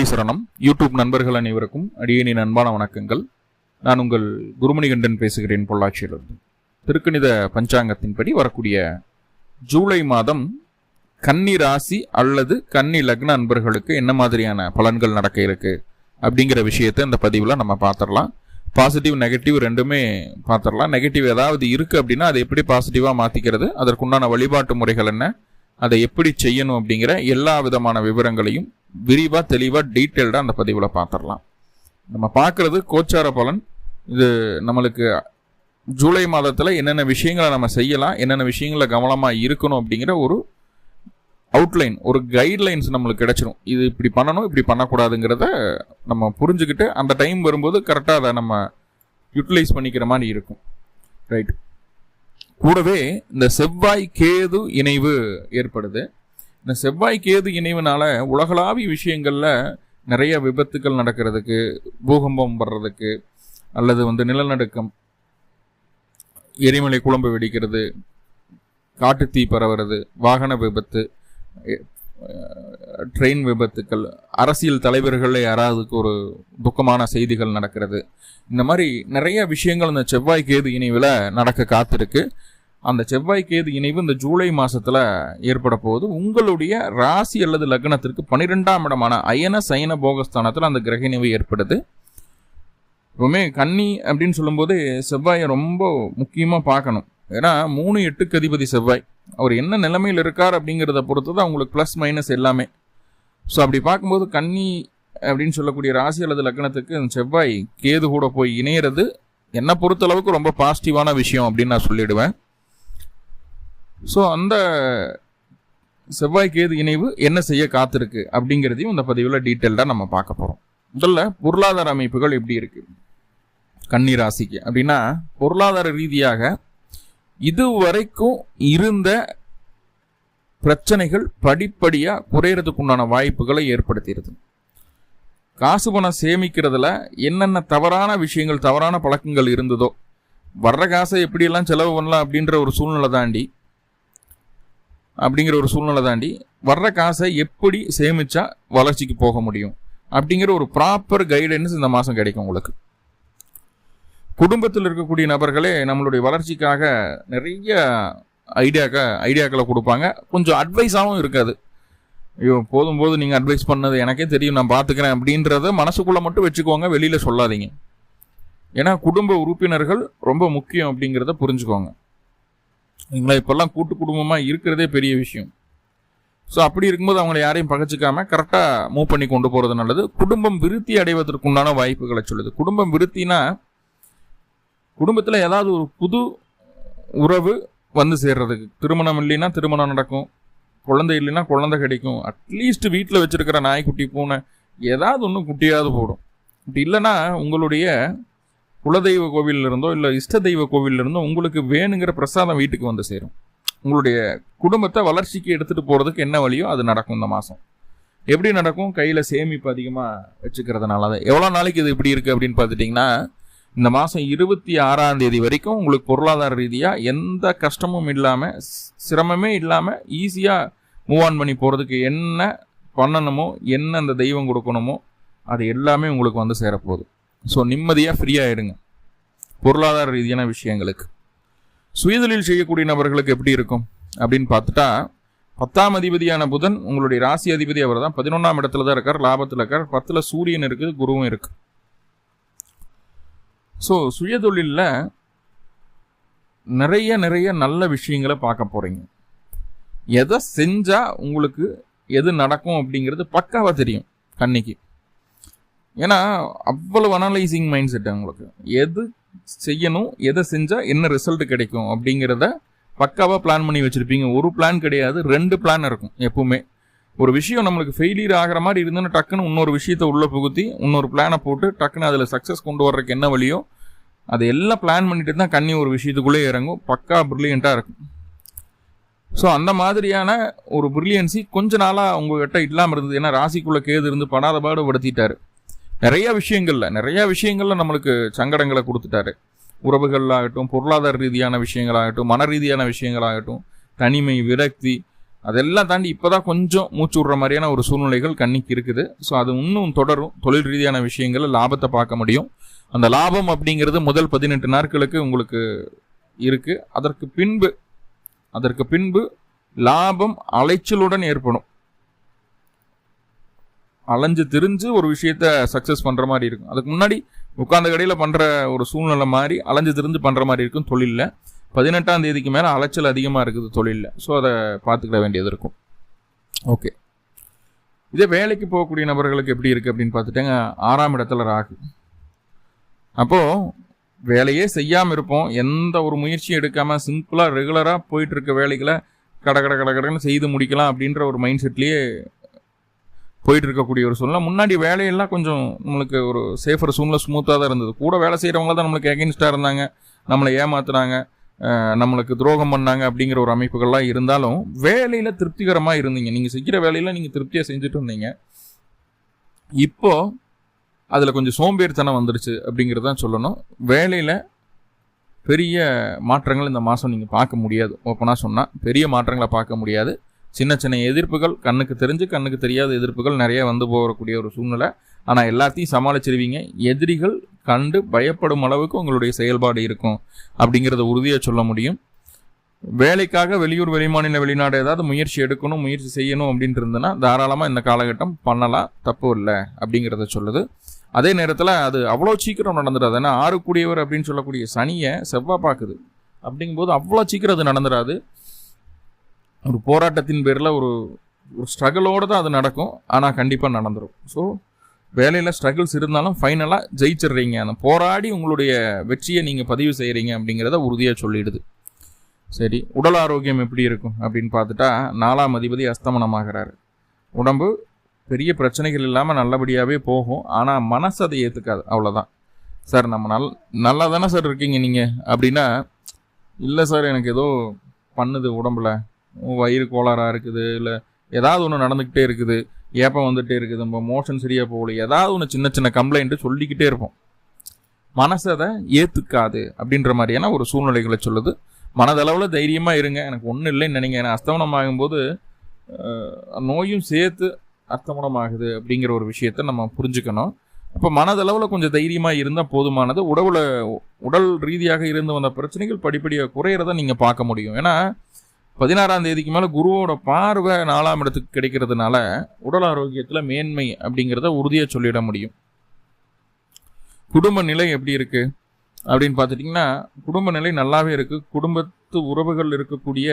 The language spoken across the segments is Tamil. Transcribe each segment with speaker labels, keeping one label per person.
Speaker 1: குருமணி சரணம். யூடியூப் நண்பர்கள் அனைவருக்கும் அடியேனின் அன்பான வணக்கங்கள். நான் உங்கள் குருமணிகண்டன் பேசுகிறேன் பொள்ளாச்சியிலிருந்து. திருக்கணித பஞ்சாங்கத்தின்படி வரக்கூடிய ஜூலை மாதம் கன்னி ராசி அல்லது கன்னி லக்ன அன்பர்களுக்கு என்ன மாதிரியான பலன்கள் நடக்க இருக்கு அப்படிங்கிற விஷயத்தை இந்த பதிவில் நம்ம பார்த்துடலாம். பாசிட்டிவ் நெகட்டிவ் ரெண்டுமே பார்த்துடலாம். நெகட்டிவ் ஏதாவது இருக்குது அப்படின்னா அதை எப்படி பாசிட்டிவாக மாற்றிக்கிறது அதற்குண்டான வழிபாட்டு முறைகள் என்ன? அதை எப்படி செய்யணும் அப்படிங்கிற எல்லா விதமான விவரங்களையும் விரிவாக தெளிவாக டீட்டெயில்டாக அந்த பதிவில் பார்த்துடலாம் நம்ம பார்க்குறது கோச்சார பலன். இது நம்மளுக்கு ஜூலை மாதத்தில் என்னென்ன விஷயங்களை நம்ம செய்யலாம் என்னென்ன விஷயங்களை கவனமாக இருக்கணும் அப்படிங்கிற ஒரு அவுட்லைன் ஒரு கைட்லைன்ஸ் நம்மளுக்கு கிடச்சிரும். இது இப்படி பண்ணணும் இப்படி பண்ணக்கூடாதுங்கிறத நம்ம புரிஞ்சுக்கிட்டு அந்த டைம் வரும்போது கரெக்டாக அதை நம்ம யூட்டிலைஸ் பண்ணிக்கிற மாதிரி இருக்கும். ரைட் கூடவே இந்த செவ்வாய் கேது இணைவு ஏற்படுது. இந்த செவ்வாய் கேது இணைவுனால உலகளாவிய விஷயங்களில் நிறைய விபத்துக்கள் நடக்கிறதுக்கு பூகம்பம் வர்றதுக்கு அல்லது வந்து நிலநடுக்கம் எரிமலை குழம்பு வெடிக்கிறது காட்டுத்தீ பரவுறது வாகன விபத்து ட்ரெயின் விபத்துக்கள் அரசியல் தலைவர்களில் யாராவதுக்கு ஒரு துக்கமான செய்திகள் நடக்கிறது. இந்த மாதிரி நிறைய விஷயங்கள் இந்த செவ்வாய் கேது இணைவில் நடக்க காத்திருக்கு. அந்த செவ்வாய் கேது இணைவு இந்த ஜூலை மாசத்துல ஏற்பட போகுது. உங்களுடைய ராசி அல்லது லக்னத்திற்கு பனிரெண்டாம் இடமான அயன சயன போகஸ்தானத்தில் அந்த கிரக இணைவு ஏற்படுது. எப்பவுமே கன்னி அப்படின்னு சொல்லும்போது செவ்வாயை ரொம்ப முக்கியமாக பார்க்கணும். ஏன்னா மூணு எட்டுக்கு அதிபதி செவ்வாய். அவர் என்ன நிலைமையில் இருக்கார் அப்படிங்கிறத பொறுத்து தான் அவங்களுக்கு ப்ளஸ் மைனஸ் எல்லாமே. ஸோ அப்படி பார்க்கும்போது கன்னி அப்படின்னு சொல்லக்கூடிய ராசி அல்லது லக்னத்துக்கு அந்த செவ்வாய் கேது கூட போய் இணையிறது என்னை பொறுத்தளவுக்கு ரொம்ப பாசிட்டிவான விஷயம் அப்படின்னு நான் சொல்லிடுவேன். ஸோ அந்த செவ்வாய் கேது இணைவு என்ன செய்ய காத்திருக்கு அப்படிங்கிறதையும் இந்த பதிவில் டீட்டெயில்டாக நம்ம பார்க்க போகிறோம் முதல்ல பொருளாதார அமைப்புகள் எப்படி இருக்கு? கன்னி ராசிக்கு அப்படின்னா பொருளாதார ரீதியாக இதுவரைக்கும் இருந்த பிரச்சனைகள் படிப்படியாக குறையிறதுக்குண்டான வாய்ப்புகளை ஏற்படுத்திடுது காசு பணம் சேமிக்கிறதுல என்னென்ன தவறான விஷயங்கள் தவறான பழக்கங்கள் இருந்ததோ வர்ற காசை எப்படியெல்லாம் செலவு பண்ணலாம் அப்படின்ற ஒரு சூழ்நிலை தாண்டி அப்படிங்கிற ஒரு சூழ்நிலை தாண்டி வர்ற காசை எப்படி சேமிச்சா வளர்ச்சிக்கு போக முடியும்? அப்படிங்கிற ஒரு ப்ராப்பர் கைடன்ஸ் இந்த மாதம் கிடைக்கும் உங்களுக்கு. குடும்பத்தில் இருக்கக்கூடிய நபர்களே நம்மளுடைய வளர்ச்சிக்காக நிறைய ஐடியாக்க ஐடியாக்களை கொடுப்பாங்க. கொஞ்சம் அட்வைஸாகவும் இருக்காது. ஐயோ போதும் போது நீங்கள் அட்வைஸ் பண்ணது எனக்கே தெரியும் நான் பார்த்துக்கிறேன் அப்படின்றத மனசுக்குள்ளே மட்டும் வச்சுக்கோங்க வெளியில் சொல்லாதீங்க. ஏன்னா குடும்ப உறுப்பினர்கள் ரொம்ப முக்கியம் அப்படிங்கிறத புரிஞ்சுக்கோங்க. நீங்களா இப்போல்லாம் கூட்டு குடும்பமாக இருக்கிறதே பெரிய விஷயம். ஸோ அப்படி இருக்கும்போது அவங்கள யாரையும் பகச்சிக்காம கரெக்டாக மூவ் பண்ணி கொண்டு போகிறது நல்லது. குடும்பம் விருத்தி அடைவதற்குண்டான வாய்ப்புகளை சொல்லுது. குடும்பம் விருத்தினா குடும்பத்தில் ஏதாவது ஒரு புது உறவு வந்து சேர்றதுக்கு திருமணம் இல்லைன்னா திருமணம் நடக்கும். குழந்தை இல்லைன்னா குழந்தை கிடைக்கும். அட்லீஸ்ட் வீட்டில் வச்சுருக்கிற நாய்க்குட்டி பூனை ஏதாவது ஒன்று குட்டியாவது போடும். இப்படி இல்லைன்னா உங்களுடைய குலதெய்வ கோவிலில் இருந்தோ இல்லை இஷ்ட தெய்வ கோவிலில் இருந்தோ உங்களுக்கு வேணுங்கிற பிரசாதம் வீட்டுக்கு வந்து சேரும். உங்களுடைய குடும்பத்தை வளர்ச்சிக்கு எடுத்துகிட்டு போகிறதுக்கு என்ன வழியோ அது நடக்கும் இந்த மாதம் எப்படி நடக்கும்? கையில் சேமிப்பு அதிகமாக வச்சுக்கிறதுனால தான் எவ்வளோ நாளைக்கு இது இப்படி இருக்குது அப்படின்னு பார்த்துட்டிங்கன்னா இந்த மாதம் இருபத்தி ஆறாம் தேதி வரைக்கும் உங்களுக்கு பொருளாதார ரீதியாக எந்த கஷ்டமும் இல்லாமல் சிரமமே இல்லாமல் ஈஸியாக மூவ் ஆன் பண்ணி போகிறதுக்கு என்ன பண்ணணுமோ என்ன அந்த தெய்வம் கொடுக்கணுமோ அது எல்லாமே உங்களுக்கு வந்து சேரப்போகுது. ஸோ நிம்மதியாக ஃப்ரீயாகிடுங்க பொருளாதார ரீதியான விஷயங்களுக்கு. சுயதொழில் செய்யக்கூடிய நபர்களுக்கு எப்படி இருக்கும்? அப்படின்னு பார்த்துட்டா பத்தாம் அதிபதியான புதன் உங்களுடைய ராசி அதிபதி அவர் தான் பதினொன்றாம் இடத்துல தான் இருக்கார் லாபத்தில் இருக்கார். பத்தில் சூரியன் இருக்குது குருவும் இருக்கு. ஸோ சுயதொழிலில் நிறைய நிறைய நல்ல விஷயங்களை பார்க்க போகிறீங்க எதை செஞ்சால் உங்களுக்கு எது நடக்கும் அப்படிங்கிறது பக்காவாக தெரியும் கன்னிக்கு ஏன்னா அவ்வளவு அனலைசிங் மைண்ட் செட் அவங்களுக்கு எது செய்யணும் எதை செஞ்சால் என்ன ரிசல்ட் கிடைக்கும் அப்படிங்கிறத பக்காவாக பிளான் பண்ணி வச்சுருப்பீங்க. ஒரு பிளான் கிடையாது ரெண்டு பிளான் இருக்கும் எப்பவுமே. ஒரு விஷயம் நம்மளுக்கு ஃபெயிலியர் ஆகிற மாதிரி இருந்துன்னு டக்குன்னு இன்னொரு விஷயத்த உள்ளே புகுத்தி இன்னொரு பிளானை போட்டு டக்குன்னு அதில் சக்ஸஸ் கொண்டு வர்றதுக்கு என்ன வழியோ அதை எல்லாம் பிளான் பண்ணிட்டு தான் கண்ணி ஒரு விஷயத்துக்குள்ளே இறங்கும். பக்கா ப்ரில்லியண்ட்டாக இருக்கும். ஸோ அந்த மாதிரியான ஒரு ப்ரில்லியன்சி கொஞ்ச நாளாக உங்ககிட்ட இல்லாமல் இருந்தது. ஏன்னா ராசிக்குள்ளே கேது இருந்து படாத பாடு படுத்திட்டாரு. நிறைய விஷயங்கள்ல நிறைய விஷயங்கள்ல நம்மளுக்கு சங்கடங்களை கொடுத்துட்டாரு. உறவுகளாகட்டும் பொருளாதார ரீதியான விஷயங்களாகட்டும் மன ரீதியான விஷயங்களாகட்டும் தனிமை விரக்தி அதெல்லாம் தாண்டி இப்போதான் கொஞ்சம் மூச்சு விடுற மாதிரியான ஒரு சூழ்நிலைகள் கண்ணிக்கு இருக்குது. ஸோ அது இன்னும் தொடரும். தொழில் ரீதியான விஷயங்களை லாபத்தை பார்க்க முடியும். அந்த லாபம் அப்படிங்கிறது முதல் பதினெட்டு நாட்களுக்கு உங்களுக்கு இருக்குது அதற்கு பின்பு அதற்கு பின்பு லாபம் அலைச்சலுடன் ஏற்படும். அலைஞ்சு திரிஞ்சு ஒரு விஷயத்த சக்ஸஸ் பண்ணுற மாதிரி இருக்கும். அதுக்கு முன்னாடி உட்காந்த கடையில் பண்ணுற ஒரு சூழ்நிலை மாதிரி அலைஞ்சு திரிஞ்சு பண்ணுற மாதிரி இருக்கும் தொழிலில். பதினெட்டாம் தேதிக்கு மேலே அலைச்சல் அதிகமாக இருக்குது தொழிலில். ஸோ அதை பார்த்துக்கிட வேண்டியது இருக்கும். ஓகே இதே வேலைக்கு போகக்கூடிய நபர்களுக்கு எப்படி இருக்குது அப்படின்னு பார்த்துட்டேங்க. ஆறாம் இடத்துல ராகு. அப்போது வேலையே செய்யாமல் இருப்போம். எந்த ஒரு முயற்சியும் எடுக்காமல் சிம்பிளாக ரெகுலராக போயிட்டுருக்க வேலைகளை கட கட கட கடன்னு செய்து முடிக்கலாம் அப்படின்ற ஒரு மைண்ட் செட்லேயே போயிட்டு இருக்கக்கூடிய ஒரு சூழ்நிலை முன்னாடி வேலையெல்லாம் கொஞ்சம் நம்மளுக்கு ஒரு சேஃபர் சூழ்நிலை ஸ்மூத்தாக தான் இருந்தது. கூட வேலை செய்கிறவங்க தான் நம்மளுக்கு எகென்ஸ்டாக இருந்தாங்க. நம்மளை ஏமாத்துனாங்க. நம்மளுக்கு துரோகம் பண்ணாங்க அப்படிங்கிற ஒரு அமைப்புகள்லாம் இருந்தாலும் வேலையில் திருப்திகரமாக இருந்தீங்க. நீங்கள் செய்கிற வேலையில் நீங்கள் திருப்தியாக செஞ்சுட்டு இருந்தீங்க. இப்போது அதில் கொஞ்சம் சோம்பேறித்தனம் வந்துடுச்சு அப்படிங்கிறதான் சொல்லணும். வேலையில் பெரிய மாற்றங்கள் இந்த மாதம் நீங்கள் பார்க்க முடியாது. ஓப்பனாக சொன்னால் பெரிய மாற்றங்களை பார்க்க முடியாது. சின்ன சின்ன எதிர்ப்புகள் கண்ணுக்கு தெரிஞ்சு கண்ணுக்கு தெரியாத எதிர்ப்புகள் நிறைய வந்து போகக்கூடிய ஒரு சூழ்நிலை. ஆனால் எல்லாத்தையும் சமாளிச்சிருவீங்க. எதிரிகள் கண்டு பயப்படும் அளவுக்கு உங்களுடைய செயல்பாடு இருக்கும் அப்படிங்கிறத உறுதியாக சொல்ல முடியும். வேலைக்காக வெளியூர் வெளிமாநில வெளிநாடு ஏதாவது முயற்சி எடுக்கணும் முயற்சி செய்யணும் அப்படின்ட்டு இருந்ததுன்னா தாராளமாக இந்த காலகட்டம் பண்ணலாம். தப்பு இல்லை அப்படிங்கிறத சொல்லுது. அதே நேரத்தில் அது அவ்வளோ சீக்கிரம் நடந்துடாது. ஏன்னா ஆறுக்கூடியவர் அப்படின்னு சொல்லக்கூடிய சனியை செவ்வாய் பார்க்குது. அப்படிங்கும்போது அவ்வளோ சீக்கிரம் அது நடந்துடாது. ஒரு போராட்டத்தின் பேரில் ஒரு ஒரு ஸ்ட்ரகிளோடு தான் அது நடக்கும். ஆனால் கண்டிப்பாக நடந்துடும் ஸோ வேலையில் ஸ்ட்ரகிள்ஸ் இருந்தாலும் ஃபைனலாக ஜெயிச்சிடுறீங்க. அந்த போராடி உங்களுடைய வெற்றியை நீங்கள் பதிவு செய்கிறீங்க அப்படிங்கிறத உறுதியாக சொல்லிடுது. சரி உடல் ஆரோக்கியம் எப்படி இருக்கும் அப்படின்னு பார்த்துட்டா நாலாம் அதிபதி அஸ்தமனமாகிறாரு. உடம்பு பெரிய பிரச்சனைகள் இல்லாமல் நல்லபடியாகவே போகும். ஆனால் மனசு அதை ஏற்றுக்காது அவ்வளோதான் சார் நம்ம நல் நல்லா தானே சார் இருக்கீங்க நீங்கள் அப்படின்னா இல்லை சார் எனக்கு ஏதோ பண்ணுது உடம்புல. வயிறு கோளாறாக இருக்குது இல்லை ஏதாவது ஒன்று நடந்துக்கிட்டே இருக்குது ஏப்பம் வந்துகிட்டே இருக்குது நம்ம மோஷன் சரியாக போகல ஏதாவது ஒன்று சின்ன சின்ன கம்ப்ளைண்ட்டு சொல்லிக்கிட்டே இருப்போம். மனசை அதை ஏற்றுக்காது அப்படின்ற மாதிரியான ஒரு சூழ்நிலைகளை சொல்லுது. மனதளவில் தைரியமாக இருங்க எனக்கு ஒன்றும் இல்லைன்னு நினைங்க. ஏன்னா அஸ்தமனம் ஆகும்போது நோயும் சேர்த்து அஸ்தமனம் ஆகுது அப்படிங்கிற ஒரு விஷயத்த நம்ம புரிஞ்சுக்கணும். அப்போ மனதளவில் கொஞ்சம் தைரியமாக இருந்தால் போதுமானது. உடவுல உடல் ரீதியாக இருந்து வந்த பிரச்சனைகள் படிப்படியாக குறையிறத நீங்கள் பார்க்க முடியும். ஏன்னா பதினாறாம் தேதிக்கு மேலே குருவோட பார்வை நாலாம் இடத்துக்கு கிடைக்கிறதுனால உடல் ஆரோக்கியத்தில் மேன்மை அப்படிங்கிறத உறுதியாக சொல்லிட முடியும். குடும்ப நிலை எப்படி இருக்குது அப்படின்னு பார்த்துட்டிங்கன்னா குடும்ப நிலை நல்லாவே இருக்குது குடும்பத்து உறவுகள் இருக்கக்கூடிய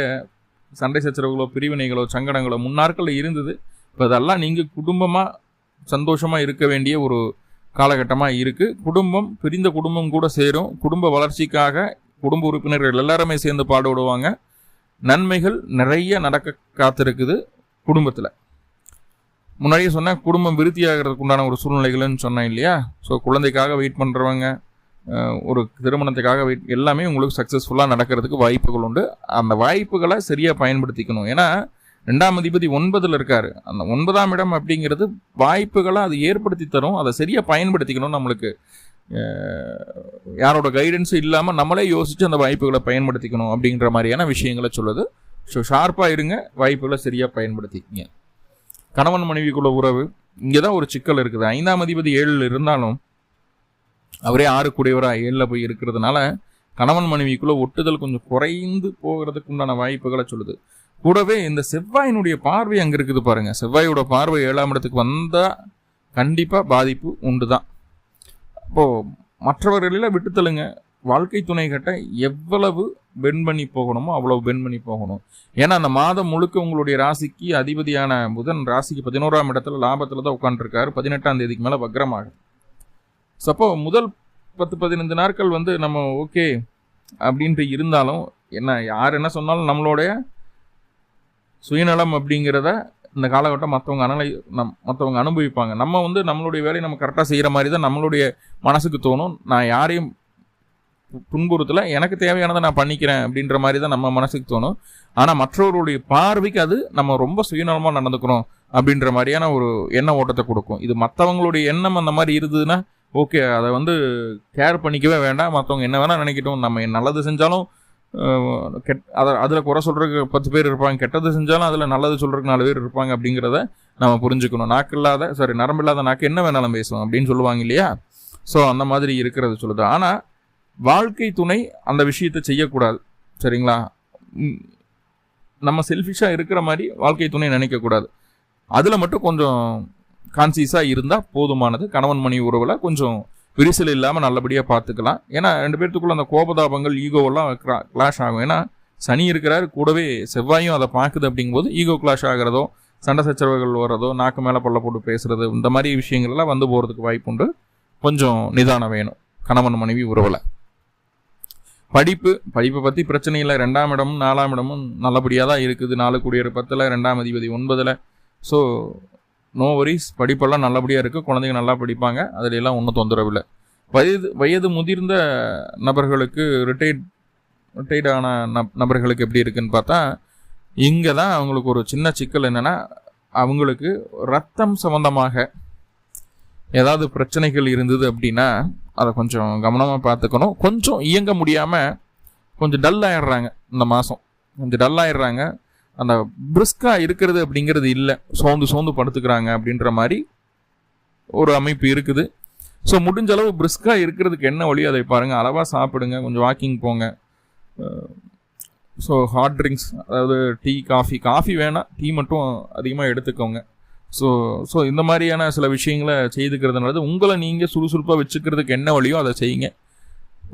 Speaker 1: சண்டை சச்சரவுகளோ பிரிவினைகளோ சங்கடங்களோ முன்னாட்களில் இருந்தது. இப்போ அதெல்லாம் நீங்கள் குடும்பமாக சந்தோஷமாக இருக்க வேண்டிய ஒரு காலகட்டமாக இருக்குது குடும்பம் பிரிந்த குடும்பம் கூட சேரும். குடும்ப வளர்ச்சிக்காக குடும்ப உறுப்பினர்கள் எல்லாருமே சேர்ந்து பாடுபடுவாங்க நன்மைகள் நிறைய நடக்க காத்திருக்குது குடும்பத்தில். முன்னாடியே சொன்னேன் குடும்பம் விருத்தி ஆகிறதுக்கு உண்டான ஒரு சூழ்நிலைகள்னு சொன்னேன் இல்லையா? ஸோ குழந்தைக்காக வெயிட் பண்ணுறவங்க ஒரு திருமணத்துக்காக வெயிட் எல்லாமே உங்களுக்கு சக்ஸஸ்ஃபுல்லாக நடக்கிறதுக்கு வாய்ப்புகள் உண்டு. அந்த வாய்ப்புகளை சரியாக பயன்படுத்திக்கணும். ஏன்னா ரெண்டாம் அதிபதி ஒன்பதில் இருக்கார். அந்த ஒன்பதாம் இடம் அப்படிங்கிறது வாய்ப்புகளை அது ஏற்படுத்தி தரும். அதை சரியாக பயன்படுத்திக்கணும் நம்மளுக்கு யாரோட கைடன்ஸும் இல்லாமல் நம்மளே யோசித்து அந்த வாய்ப்புகளை பயன்படுத்திக்கணும் அப்படிங்கிற மாதிரியான விஷயங்களை சொல்லுது. ஸோ ஷார்ப்பாக இருங்க வாய்ப்புகளை சரியாக பயன்படுத்திக்கிங்க. கணவன் மனைவிக்குள்ள உறவு இங்கே தான் ஒரு சிக்கல் இருக்குது. ஐந்தாம் அதிபதி ஏழில் இருந்தாலும் அவரே ஆறு கூடியவராக ஏழில் போய் இருக்கிறதுனால கணவன் மனைவிக்குள்ள ஒட்டுதல் கொஞ்சம் குறைந்து போகிறதுக்கு உண்டான வாய்ப்புகளை சொல்லுது. கூடவே இந்த செவ்வாயினுடைய பார்வை அங்கே இருக்குது பாருங்கள் செவ்வாயோட பார்வை ஏழாம் இடத்துக்கு வந்தால் கண்டிப்பாக பாதிப்பு உண்டு தான் இப்போது மற்றவர்களில் விட்டுத்தலுங்க வாழ்க்கை துணை கட்ட எவ்வளவு பெண் பண்ணி போகணுமோ அவ்வளவு பெண் பண்ணி போகணும். ஏன்னா அந்த மாதம் முழுக்க உங்களுடைய ராசிக்கு அதிபதியான புதன் ராசிக்கு பதினோராம் இடத்துல லாபத்தில் தான் உட்காந்துருக்காரு பதினெட்டாம் தேதிக்கு மேலே வக்ரமாக. சப்போ முதல் பத்து பதினைந்து நாட்கள் வந்து நம்ம ஓகே அப்படின்ட்டு இருந்தாலும் என்ன யார் என்ன சொன்னாலும் நம்மளுடைய சுயநலம் அப்படிங்கிறத இந்த காலகட்டம் மற்றவங்க அனலை நம் மற்றவங்க அனுபவிப்பாங்க. நம்ம வந்து நம்மளுடைய வேலையை நம்ம கரெக்டாக செய்கிற மாதிரி தான் நம்மளுடைய மனசுக்கு தோணும். நான் யாரையும் துன்புறுத்தல எனக்கு தேவையானதை நான் பண்ணிக்கிறேன் அப்படின்ற மாதிரி தான் நம்ம மனசுக்கு தோணும். ஆனால் மற்றவருடைய பார்வைக்கு அது நம்ம ரொம்ப சுயநலமாக நடந்துக்கணும் அப்படின்ற மாதிரியான ஒரு எண்ண ஓட்டத்தை கொடுக்கும். இது மற்றவங்களுடைய எண்ணம் அந்த மாதிரி இருந்ததுன்னா ஓகே அதை வந்து கேர் பண்ணிக்கவே வேண்டாம். மற்றவங்க என்ன வேணால் நினைக்கட்டும். நம்ம நல்லது செஞ்சாலும் கெட் அதை அதில் குறை சொல்கிறதுக்கு பத்து பேர் இருப்பாங்க. கெட்டது செஞ்சாலும் அதில் நல்லது சொல்கிறதுக்கு நாலு பேர் இருப்பாங்க அப்படிங்கிறத நம்ம புரிஞ்சுக்கணும். நாக்கு இல்லாத சாரி நரம்பு இல்லாத நாக்கு என்ன வேணாலும் பேசுவோம் அப்படின்னு சொல்லுவாங்க இல்லையா? ஸோ அந்த மாதிரி இருக்கிறது சொல்லுது. ஆனால் வாழ்க்கை துணை அந்த விஷயத்தை செய்யக்கூடாது. சரிங்களா? நம்ம செல்ஃபிஷாக இருக்கிற மாதிரி வாழ்க்கை துணை நினைக்கக்கூடாது. அதில் மட்டும் கொஞ்சம் கான்சியஸாக இருந்தால் போதுமானது. கணவன் மணி உறவில் கொஞ்சம் விரிசல் இல்லாமல் நல்லபடியாக பார்த்துக்கலாம். ஏன்னா ரெண்டு பேர்த்துக்குள்ள அந்த கோபதாபங்கள் ஈகோவெல்லாம் கிளாஷ் ஆகும். ஏன்னா சனி இருக்கிறார் கூடவே செவ்வாயும் அதை பார்க்குது அப்படிங்கும்போது ஈகோ கிளாஷ் ஆகிறதோ சண்டை சச்சரவுகள் வர்றதோ நாக்கு மேலே பல்ல போட்டு பேசுறது இந்த மாதிரி விஷயங்கள்லாம் வந்து போகிறதுக்கு வாய்ப்புண்டு கொஞ்சம் நிதானம் வேணும். கணவன் மனைவி உறவில். படிப்பு படிப்பை பற்றி பிரச்சனை இல்லை. ரெண்டாம் இடமும் நாலாம் இடமும் நல்லபடியாக தான் இருக்குது. நாலு குடியேறு பத்தில் ரெண்டாம் அதிபதி ஒன்பதில். ஸோ நோ வரிஸ் படிப்பெல்லாம் நல்லபடியாக இருக்குது குழந்தைங்க நல்லா படிப்பாங்க. அதுல எல்லாம் ஒன்றும் தொந்தரவு இல்லை வயது வயது முதிர்ந்த நபர்களுக்கு ரிட்டையர்ட் ரிட்டையர்ட் ஆன நப் நபர்களுக்கு எப்படி இருக்குன்னு பார்த்தா இங்கே தான் அவங்களுக்கு ஒரு சின்ன சிக்கல் என்னென்னா அவங்களுக்கு ரத்தம் சம்மந்தமாக ஏதாவது பிரச்சனைகள் இருந்தது அப்படின்னா அதை கொஞ்சம் கவனமாக பார்த்துக்கணும். கொஞ்சம் இயங்க முடியாமல் கொஞ்சம் டல் ஆயிடுறாங்க இந்த மாதம் கொஞ்சம் டல் ஆயிடுறாங்க. அந்த பிரிஸ்காக இருக்கிறது அப்படிங்கிறது இல்லை. சோர்ந்து சோர்ந்து படுத்துக்கிறாங்க அப்படின்ற மாதிரி ஒரு அமைப்பு இருக்குது. ஸோ முடிஞ்ச அளவு பிரிஸ்காக இருக்கிறதுக்கு என்ன வழியோ அதை பாருங்கள் அளவாக சாப்பிடுங்க. கொஞ்சம் வாக்கிங் போங்க. ஸோ ஹாட் ட்ரிங்க்ஸ் அதாவது டீ காஃபி காஃபி வேணாம் டீ மட்டும் அதிகமாக எடுத்துக்கோங்க. ஸோ ஸோ இந்த மாதிரியான சில விஷயங்களை செய்துக்கிறதுனால உங்களை நீங்கள் சுறுசுறுப்பாக வச்சுக்கிறதுக்கு என்ன வழியோ அதை செய்யுங்க.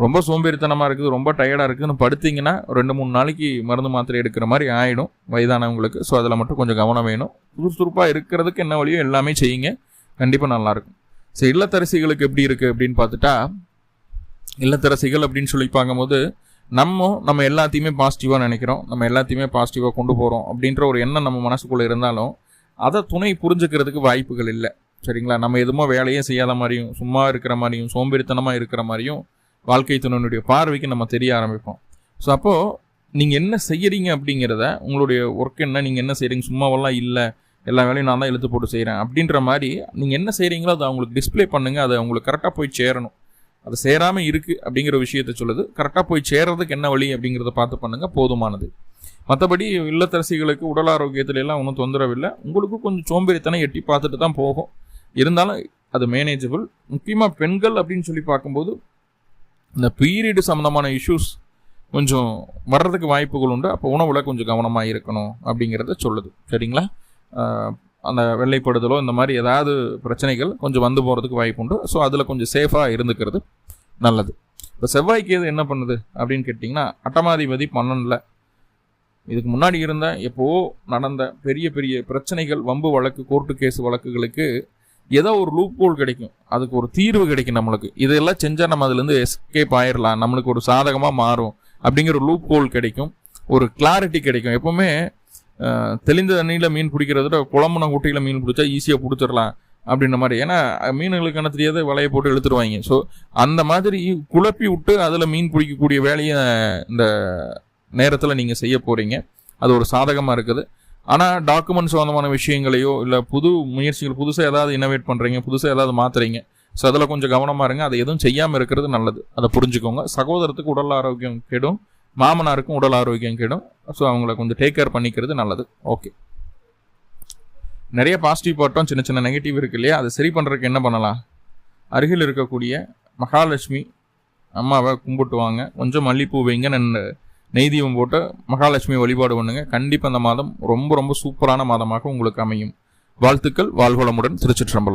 Speaker 1: ரொம்ப சோம்பேறித்தனமாக இருக்குது ரொம்ப டயர்டாக இருக்குதுன்னு படுத்தீங்கன்னா ரெண்டு மூணு நாளைக்கு மருந்து மாத்திரை எடுக்கிற மாதிரி ஆகிடும் வயதானவங்களுக்கு. ஸோ அதில் மட்டும் கொஞ்சம் கவனம் வேணும். சுறுசுறுப்பாக இருக்கிறதுக்கு என்ன வழியோ எல்லாமே செய்யுங்க. கண்டிப்பாக நல்லாயிருக்கும் ஸோ இல்லத்தரசிகளுக்கு எப்படி இருக்குது அப்படின்னு பார்த்துட்டா இல்லத்தரசிகள் அப்படின்னு சொல்லி பார்க்கும்போது நம்ம நம்ம எல்லாத்தையுமே பாசிட்டிவாக நினைக்கிறோம். நம்ம எல்லாத்தையுமே பாசிட்டிவாக கொண்டு போகிறோம் அப்படின்ற ஒரு எண்ணம் நம்ம மனசுக்குள்ளே இருந்தாலும் அதை துணை புரிஞ்சுக்கிறதுக்கு வாய்ப்புகள் இல்லை. சரிங்களா? நம்ம எதுவுமோ வேலையே செய்யாத மாதிரியும் சும்மா இருக்கிற மாதிரியும் சோம்பேறித்தனமாக இருக்கிற மாதிரியும் வாழ்க்கை துணையினுடைய பார்வைக்கு நம்ம தெரிய ஆரம்பிப்போம். ஸோ அப்போது நீங்கள் என்ன செய்கிறீங்க அப்படிங்கிறத உங்களுடைய ஒர்க் என்ன நீங்கள் என்ன செய்கிறீங்க சும்மாவெல்லாம் இல்லை. எல்லா வேலையும் நான் தான் எழுத்து போட்டு செய்கிறேன் அப்படின்ற மாதிரி நீங்கள் என்ன செய்கிறீங்களோ அதை அவங்களுக்கு டிஸ்ப்ளே பண்ணுங்கள் அதை அவங்களுக்கு கரெக்டாக போய் சேரணும். அது சேராமல் இருக்குது அப்படிங்கிற விஷயத்த சொல்லுது. கரெக்டாக போய் சேர்றதுக்கு என்ன வழி அப்படிங்கிறத பார்த்து பண்ணுங்கள் போதுமானது. மற்றபடி இல்லத்தரசிகளுக்கு உடல் ஆரோக்கியத்துல எல்லாம் ஒன்றும் தொந்தரவு இல்லை. உங்களுக்கும் கொஞ்சம் சோம்பேறித்தனம் எட்டி பார்த்துட்டு தான் போகும். இருந்தாலும் அது மேனேஜபிள் முக்கியமாக பெண்கள் அப்படின்னு சொல்லி பார்க்கும்போது இந்த பீரியடு சம்மந்தமான இஷ்யூஸ் கொஞ்சம் வர்றதுக்கு வாய்ப்புகள் உண்டு. அப்போ உணவில் கொஞ்சம் கவனமாக இருக்கணும் அப்படிங்கிறத சொல்லுது. சரிங்களா? அந்த வெள்ளைப்படுதலோ இந்த மாதிரி ஏதாவது பிரச்சனைகள் கொஞ்சம் வந்து போகிறதுக்கு வாய்ப்பு உண்டு. ஸோ அதில் கொஞ்சம் சேஃபாக இருந்துக்கிறது நல்லது. இப்போ செவ்வாய்க்கு எது என்ன பண்ணுது அப்படின்னு கேட்டிங்கன்னா அட்டமாதிபதி பன்னெண்டில். இதுக்கு முன்னாடி இருந்த எப்போ நடந்த பெரிய பெரிய பிரச்சனைகள் வம்பு வழக்கு கோர்ட்டு கேஸ் வழக்குகளுக்கு ஏதோ ஒரு லூப் ஹோல் கிடைக்கும். அதுக்கு ஒரு தீர்வு கிடைக்கும் நம்மளுக்கு. இதெல்லாம் செஞ்சால் நம்ம அதுலேருந்து எஸ்கேப் ஆயிடலாம் நம்மளுக்கு ஒரு சாதகமாக மாறும் அப்படிங்கிற ஒரு லூப் ஹோல் கிடைக்கும். ஒரு கிளாரிட்டி கிடைக்கும். எப்போவுமே தெளிந்த தண்ணியில் மீன் பிடிக்கிறத விட குழம்புன குட்டையில் மீன் பிடிச்சா ஈஸியாக பிடிச்சிடலாம் அப்படின்ற மாதிரி. ஏன்னா மீன்களுக்கு என்ன தெரியாத? வலையை போட்டு இழுத்துருவாங்க. ஸோ அந்த மாதிரி குழப்பி விட்டு அதில் மீன் பிடிக்கக்கூடிய வேலையை இந்த நேரத்தில் நீங்கள் செய்ய போகிறீங்க அது ஒரு சாதகமாக இருக்குது. ஆனால் டாக்குமெண்ட் சம்மந்தமான விஷயங்களையோ இல்லை புது முயற்சிகள் புதுசாக ஏதாவது இன்னோவேட் பண்ணுறீங்க புதுசாக ஏதாவது மாற்றுறீங்க ஸோ அதில் கொஞ்சம் கவனமாக இருங்க. அதை எதுவும் செய்யாமல் இருக்கிறது நல்லது. அதை புரிஞ்சுக்கோங்க. சகோதரத்துக்கு உடல் ஆரோக்கியம் கெடும். மாமனாருக்கும் உடல் ஆரோக்கியம் கெடும். ஸோ அவங்கள கொஞ்சம் டேக் கேர் பண்ணிக்கிறது நல்லது. ஓகே நிறைய பாசிட்டிவ் பாட்டும் சின்ன சின்ன நெகட்டிவ் இருக்கு இல்லையா? அதை சரி பண்ணுறதுக்கு என்ன பண்ணலாம்? அருகில் இருக்கக்கூடிய மகாலட்சுமி அம்மாவை கும்பிட்டு வாங்க கொஞ்சம் மல்லிப்பூ வைங்க நின்று நெய்தீபம் போட்டு மகாலட்சுமி வழிபாடு பண்ணுங்க. கண்டிப்பாக அந்த மாதம் ரொம்ப ரொம்ப சூப்பரான மாதமாக உங்களுக்கு அமையும். வாழ்த்துக்கள். வாழ்வளமுடன் திருச்சிற்றம்பலம்.